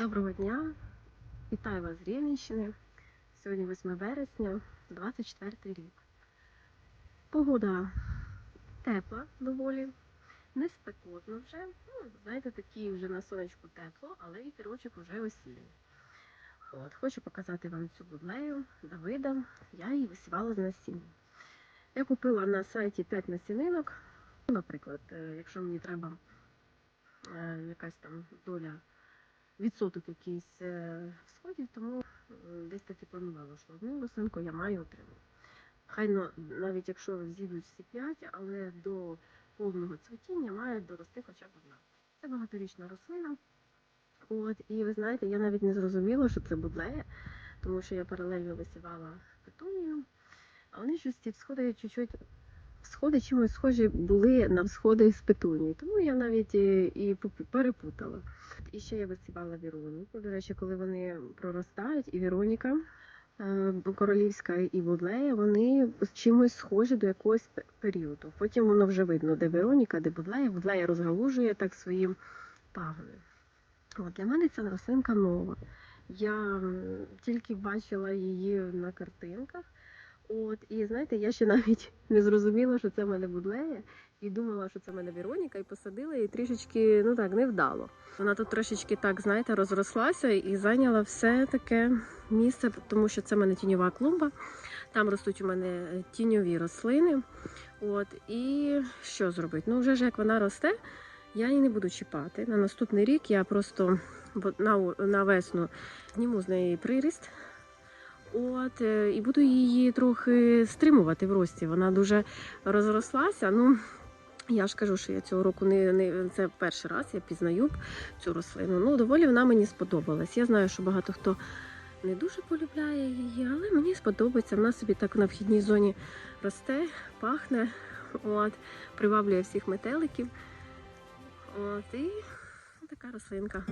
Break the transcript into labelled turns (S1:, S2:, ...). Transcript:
S1: Доброго дня! Вітаю вас з Рівненщини. Сьогодні 8 вересня, 24 рік. Погода тепла доволі, не спекотно вже. Ну, знаєте, такі вже на сонечку тепло, але вітерочок вже осінній. От, хочу показати вам цю будлею Давида. Я її висівала з насіння. Я купила на сайті 5 насінинок. Наприклад, е, якщо мені треба е, якась там доля відсоток якийсь е, сходів, тому е, десь таки планувала, що одну рослинку я маю отримати. Хай навіть якщо зійдуть всі п'ять, але до повного цвітіння має дорости хоча б одна. Це багаторічна рослина. От, і ви знаєте, я навіть не зрозуміла, що це будлея, тому що я паралельно висівала петунію, а вони щось ці всходи чуть-чуть всходи чимось схожі були на всходи з петунії. Тому я навіть е, і перепутала. І ще я висівала Віроніку. До речі, коли вони проростають, і Віроніка е, королівська і Будлея, вони чимось схожі до якогось періоду. Потім воно вже видно, де Вероніка, де Будлея. Будлея розгалужує так своїм пагони. От для мене ця рослинка нова. Я тільки бачила її на картинках. От, і знаєте, я ще навіть не зрозуміла, що це в мене Будлея, і думала, що це в мене Вероніка, і посадила її трішечки, ну так, невдало. Вона тут трошечки так, знаєте, розрослася і зайняла все таке місце, тому що це в мене тіньова клумба. Там ростуть у мене тіньові рослини. От, і що зробити? Ну, вже ж як вона росте, я її не буду чіпати. На наступний рік я просто на, на весну зніму з неї приріст. От, е, і буду її трохи стримувати в рості. Вона дуже розрослася. Ну, я ж кажу, що я цього року не, не це перший раз, я пізнаю цю рослину. Ну, доволі вона мені сподобалась. Я знаю, що багато хто не дуже полюбляє її, але мені сподобається. Вона собі так на вхідній зоні росте, пахне, от, приваблює всіх метеликів. От, і така рослинка.